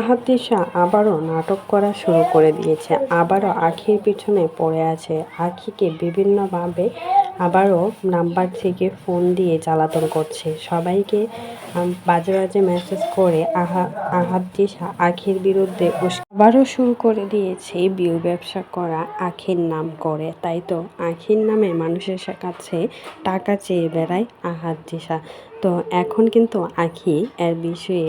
আহাতিশা আবারও নাটক করা শুরু করে দিয়েছে। আবারও আখির পিছনে পড়ে আছে। আখিকে বিভিন্নভাবে আবারও নাম্বার থেকে ফোন দিয়ে জ্বালাতন করছে। সবাইকে বাজে বাজে মেসেজ করে আহা, আহাতিশা আখির বিরুদ্ধে আবারও শুরু করে দিয়েছে বিউ ব্যবসা করা আখির নাম করে। তাই তো আখির নামে মানুষের কাছে টাকা চেয়ে বেড়ায় আহাত দিশা তো এখন কিন্তু আখি এর বিষয়ে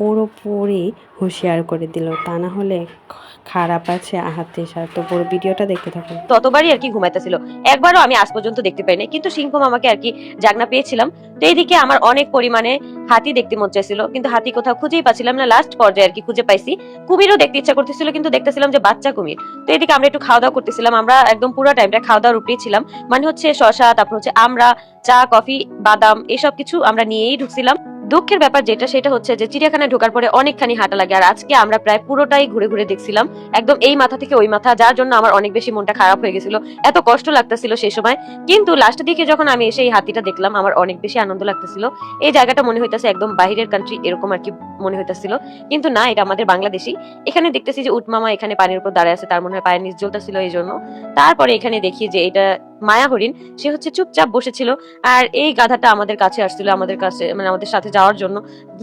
পুরোপুরি হুঁশিয়ার করে দিল। তা না হলে খারাপ আছে আহাত দিশা তো পুরো ভিডিওটা দেখতে থাকুন। ততবারই আর কি ঘুমাইতেছিল। একবারও আমি আজ পর্যন্ত দেখতে পাইনি। কিন্তু সিংহ মামাকে আর কি জাগনা পেয়েছিলাম। তো এইদিকে আমার অনেক পরিমাণে হাতি দেখতে মন চাইছিল। কিন্তু হাতি কোথাও খুঁজেই পাচ্ছিলাম না। লাস্ট পর্যায়ে আর কি খুঁজে পাইছি। কুমিরও দেখতে ইচ্ছা করতেছিল, কিন্তু দেখতেছিলাম যে বাচ্চা কুমির। তো এদিকে আমরা একটু খাওয়া দাওয়া করতেছিলাম। আমরা একদম পুরো টাইমটা খাওয়া দাওয়ার উপরেই ছিলাম। মানে হচ্ছে শশা তারপর হচ্ছে আমরা চা, কফি, বাদাম, এসব কিছু আমরা নিয়েই ঢুকছিলাম। দুঃখের ব্যাপার যেটা, সেটা হচ্ছে যে চিড়িয়াখানায় ঢোকার পরে অনেকখানি হাঁটা লাগে আর আজকে আমরা প্রায় পুরোটাই ঘুরে ঘুরে দেখছিলাম। একদম এই মাথা থেকে ওই মাথা, যার জন্য আমার অনেক বেশি মনটা খারাপ হয়ে গেছিল। এত কষ্ট লাগতেছিল সেই সময়। কিন্তু লাস্টের দিকে যখন আমি এসে এই হাতিটা দেখলাম, আমার অনেক বেশি আনন্দ লাগতেছিল। এই জায়গাটা মনে হইতাছে একদম বাহিরের কান্ট্রি এরকম আর কি মনে হইতাছিল। কিন্তু না, এটা আমাদের বাংলাদেশি এখানে দেখতেছি যে উটমামা এখানে পানির উপর দাঁড়ায় আছে, তার মনে হয় পায়ের নিচ জ্বলতেছিল এই জন্য তারপরে এখানে দেখি যে এটা মায়া হরিণ সে হচ্ছে চুপচাপ বসেছিল আর এই গাধাটা আমাদের কাছে আসছিল, আমাদের কাছে মানে আমাদের সাথে যাওয়ার জন্য।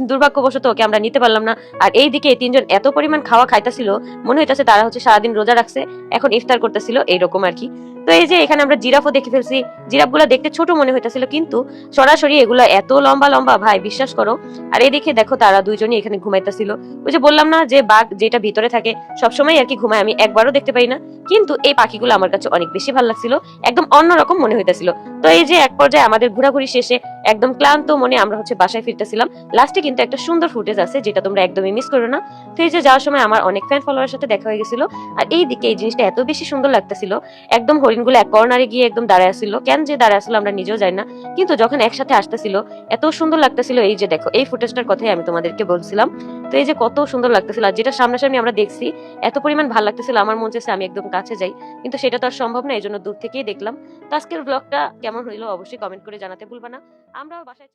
দুর্ভাগ্যবশত ওকে আমরা নিতে পারলাম না। আর এই দিকে এই তিনজন এত পরিমাণ খাওয়া খাইতেছিল, মনে হইতাছে তারা হচ্ছে সারাদিন রোজা রাখছে, এখন ইফতার করতেছিল, এইরকম আর কি। তো এই যে এখানে আমরা জিরাফও দেখে ফেলছি, জিরাফগুলো দেখতে ছোট মনে হইতাছিল, কিন্তু সরাসরি এগুলো এত লম্বা লম্বা, ভাই বিশ্বাস করো। আর এদিকে দেখো তারা দুইজনই এখানে ঘুমাইতেছিল। ওই যে বললাম না যে বাঘ যেটা ভিতরে থাকে, সবসময় আর কি ঘুমায়, আমি একবারও দেখতে পাই না। কিন্তু এই পাখিগুলো আমার কাছে অনেক বেশি ভালো লাগছিল, একদম অন্যরকম মনে হইতেছিল। তো এই যে এক পর্যায়ে আমাদের ঘোরাঘুরি শেষে একদম ক্লান্ত মনে আমরা হচ্ছে বাসায় ফিরতেছিলাম। লাস্টে কিন্তু একটা সুন্দর ফুটেজ আছে, যেটা তোমরা একদমই মিস করো না। তো এই যে যাওয়ার সময় আমার অনেক ফ্যান ফলোয়ারের সাথে দেখা হয়ে গেছিল। আর এই দিকে এই জিনিসটা এত বেশি সুন্দর লাগতেছিল, একদম হরিণগুলো এক কর্নারে গিয়ে একদম দাঁড়ায় আসছিল কেন যে দাঁড়ায় আসছিল আমরা নিজেও জানি না। কিন্তু যখন একসাথে আসতেছিল, এত সুন্দর লাগতেছিল এই যে দেখো, এই ফুটেজটার কথাই আমি তোমাদেরকে বলছিলাম। তো এই যে কত সুন্দর লাগতেছিল, আর যেটা সামনাসামনি আমরা দেখছি, এত পরিমাণ ভালো লাগতেছিল, আমার মন চাইছে আমি একদম কাছে যাই। কিন্তু সেটা তো আর সম্ভব না, এই জন্য দূর থেকেই দেখলাম। তো আজকের ব্লগটা কেমন হইল অবশ্যই কমেন্ট করে জানাতে ভুলবা না। আমরাও বাসায়